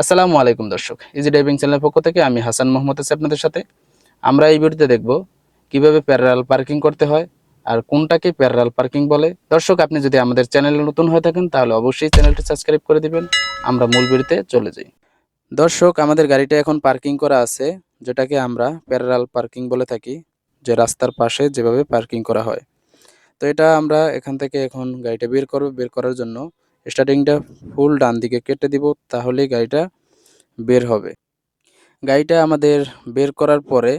আসসালামু আলাইকুম দর্শক ইজি ড্রাইভিং চ্যানেলের পক্ষ থেকে আমি হাসান মোহাম্মদ আছি আপনাদের সাথে। আমরা এই ভিডিওতে দেখব কীভাবে প্যারাল পার্কিং করতে হয় আর কোনটাকে প্যারাল পার্কিং বলে। দর্শক, আপনি যদি আমাদের চ্যানেলে নতুন হয়ে থাকেন, তাহলে অবশ্যই চ্যানেলটি সাবস্ক্রাইব করে দিবেন। আমরা মূল ভিডিওতে চলে যাই। দর্শক, আমাদের গাড়িটা এখন পার্কিং করা আছে, যেটাকে আমরা প্যারাল পার্কিং বলে থাকি, যে রাস্তার পাশে যেভাবে পার্কিং করা হয়। তো এটা আমরা এখান থেকে এখন গাড়িটা বের করব, বের করার জন্য স্টার্টিংটা ফুল ডান দিকে কেটে দিব, তাহলেই গাড়িটা বের হবে। গাড়িটা আমাদের বের করার পরে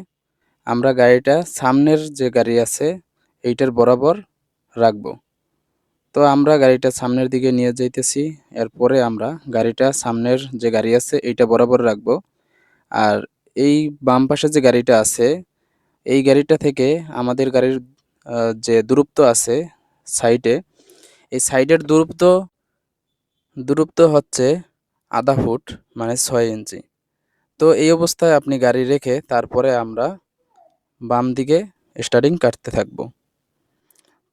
আমরা গাড়িটা সামনের যে গাড়ি আছে, এইটার বরাবর রাখব। তো আমরা গাড়িটা সামনের দিকে নিয়ে যাইতেছি, এরপরে আমরা গাড়িটা সামনের যে গাড়ি আছে, এইটা বরাবর রাখব। আর এই বাম পাশে যে গাড়িটা আছে, এই গাড়িটা থেকে আমাদের গাড়ির যে দূরত্ব আছে সাইডে, এই সাইডের দূরত্ব দূরত্ব হচ্ছে আধা ফুট মানে ছয় ইঞ্চি। তো এই অবস্থায় আপনি গাড়ি রেখে তারপরে আমরা বাম দিকে স্টার্টিং কাটতে থাকব।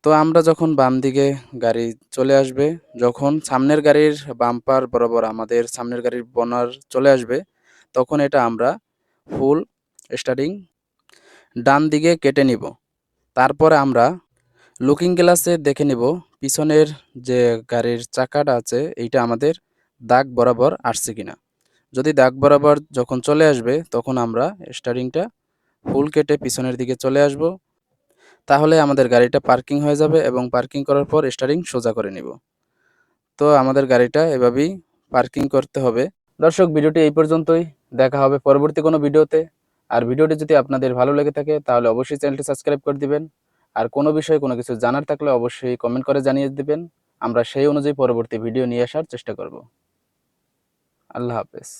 তো আমরা যখন বাম দিকে গাড়ি চলে আসবে, যখন সামনের গাড়ির বাম্পার বরাবর আমাদের সামনের গাড়ির বনার চলে আসবে, তখন এটা আমরা ফুল স্টার্টিং ডান দিকে কেটে নিব। তারপরে আমরা লুকিং গ্লাসে দেখে নিব, পিছনের যে গাড়ির চাকাটা আছে, এইটা আমাদের দাগ বরাবর আসছে কিনা। যদি দাগ বরাবর যখন চলে আসবে, তখন আমরা স্টারিংটা ফুল কেটে পিছনের দিকে চলে আসব। তাহলে আমাদের গাড়িটা পার্কিং হয়ে যাবে এবং পার্কিং করার পর স্টারিং সোজা করে নিব। তো আমাদের গাড়িটা এভাবেই পার্কিং করতে হবে। দর্শক, ভিডিওটি এই পর্যন্তই। দেখা হবে পরবর্তী কোনো ভিডিওতে। আর ভিডিওটি যদি আপনাদের ভালো লেগে থাকে, তাহলে অবশ্যই চ্যানেলটি সাবস্ক্রাইব করে দিবেন। আর কোনো বিষয়ে কোনো কিছু জানার থাকলে অবশ্যই কমেন্ট করে জানিয়ে দেবেন। আমরা সেই অনুযায়ী পরবর্তী ভিডিও নিয়ে আসার চেষ্টা করব। আল্লাহ হাফেজ।